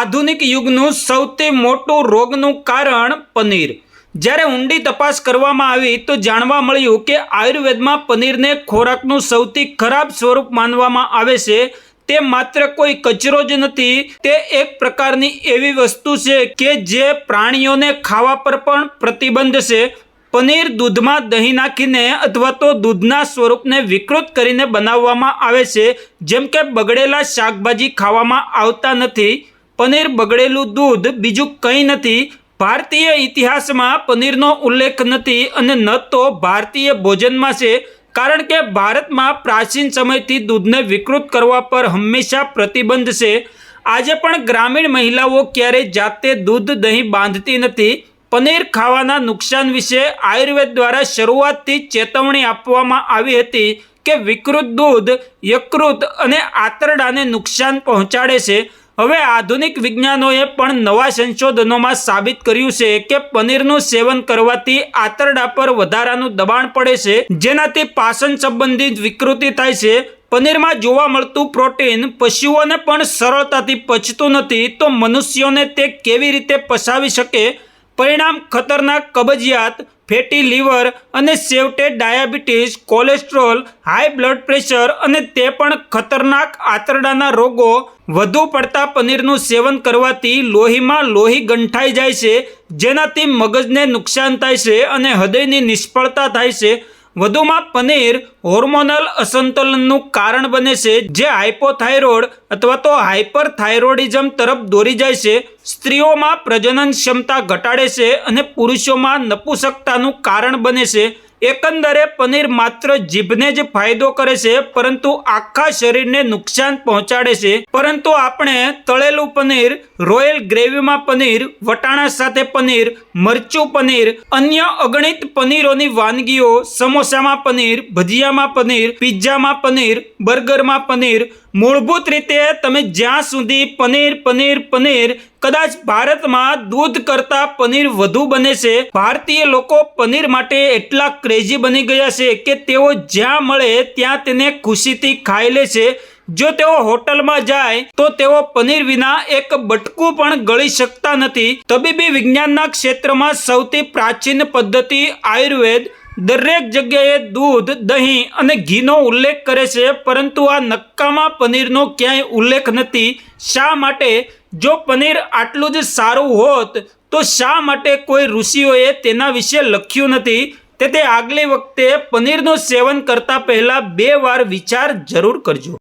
આધુનિક યુગનું સૌથી મોટું રોગનું કારણ પનીર. જ્યારે ઊંડી તપાસ કરવામાં આવી તો જાણવા મળ્યું કે આયુર્વેદમાં પનીરને ખોરાકનું સૌથી ખરાબ સ્વરૂપ માનવામાં આવે છે. તે માત્ર કોઈ કચરો જ નથી, તે એક પ્રકારની એવી વસ્તુ છે કે જે પ્રાણીઓને ખાવા પર પણ પ્રતિબંધ છે. પનીર દૂધમાં દહીં નાખીને અથવા તો દૂધના સ્વરૂપને વિકૃત કરીને બનાવવામાં આવે છે, જેમ કે બગડેલા શાકભાજી ખાવામાં આવતા નથી. પનીર બગડેલું દૂધ બીજું કંઈ નથી. ભારતીય ઇતિહાસમાં પનીરનો ઉલ્લેખ નથી અને ન તો ભારતીય ભોજનમાં છે. કારણ કે ભારતમાં પ્રાચીન સમયથી દૂધને વિકૃત કરવા પર હંમેશા પ્રતિબંધ છે. આજે પણ ગ્રામીણ મહિલાઓ ક્યારેય જાતે દૂધ દહીં બાંધતી નથી. પનીર ખાવાના નુકસાન વિશે આયુર્વેદ દ્વારા શરૂઆતથી ચેતવણી આપવામાં આવી હતી કે વિકૃત દૂધ યકૃત અને આંતરડાને નુકસાન પહોંચાડે છે. હવે આધુનિક વિજ્ઞાનોએ પણ નવા સંશોધનોમાં સાબિત કર્યું છે કે પનીરનું સેવન કરવાથી આંતરડા પર વધારાનું દબાણ પડે છે, જેનાથી પાચન સંબંધિત વિકૃતિ થાય છે. પનીરમાં જોવા મળતું પ્રોટીન પશુઓને પણ સરળતાથી પચતું નથી, તો મનુષ્યોને તે કેવી રીતે પચાવી શકે? પરિણામ ખતરનાક કબજિયાત, ફેટી લીવર અને છેવટે diabetes, cholesterol, high blood pressure અને તે પણ ખતરનાક આંતરડાના રોગો વધુ પડતા પનીરનું સેવન કરવાથી લોહીમાં લોહી ગંઠાઈ જાય છે, જેનાથી મગજને નુકસાન થાય છે અને હૃદયની નિષ્ફળતા થાય છે. વધુમાં પનીર હોર્મોનલ અસંતુલનનું કારણ બને છે, જે હાઇપોથાઇરોઇડ અથવા તો હાઇપરથાઇરોડિઝમ તરફ દોરી જાય છે. સ્ત્રીઓમાં પ્રજનન ક્ષમતા ઘટાડે છે અને પુરુષોમાં નપુસકતાનું કારણ બને છે. એકંદરે પનીર માત્ર જીભને જ ફાયદો કરે છે, પરંતુ આખા શરીરને નુકસાન પહોંચાડે છે. પરંતુ આપણે તળેલું પનીર, રોયલ ગ્રેવીમાં પનીર, વટાણા સાથે પનીર, મરચું પનીર, અન્ય અગણિત પનીરોની વાનગીઓ, સમોસામાં પનીર, ભજીયામાં પનીર પિઝામાં પનીર, બર્ગરમાં પનીર, મૂળભૂત રીતે તમે જ્યાં સુધી પનીર પનીર પનીર કદાચ ભારતમાં દૂધ કરતા પનીર વધુ બને છે. ભારતીય લોકો પનીર માટે એટલા ક્રેઝી બની ગયા છે કે તેઓ જ્યાં મળે ત્યાં તેને ખુશીથી ખાઈ લે છે. જો તેઓ હોટલમાં જાય, તો તેઓ પનીર વિના એક બટકું પણ ગળી શકતા નથી. તબીબી વિજ્ઞાનના ક્ષેત્રમાં સૌથી પ્રાચીન પદ્ધતિ આયુર્વેદ દરેક જગ્યાએ દૂધ, દહીં અને ઘીનો ઉલ્લેખ કરે છે, પરંતુ આ નક્કામાં પનીરનો ક્યાંય ઉલ્લેખ નથી. શા માટે? જો પનીર આટલું જ સારું હોત, તો શા માટે કોઈ ઋષિઓએ તેના વિશે લખ્યું નથી? તેથી આગલી વખતે પનીરનું સેવન કરતાં પહેલાં બે વાર વિચાર જરૂર કરજો.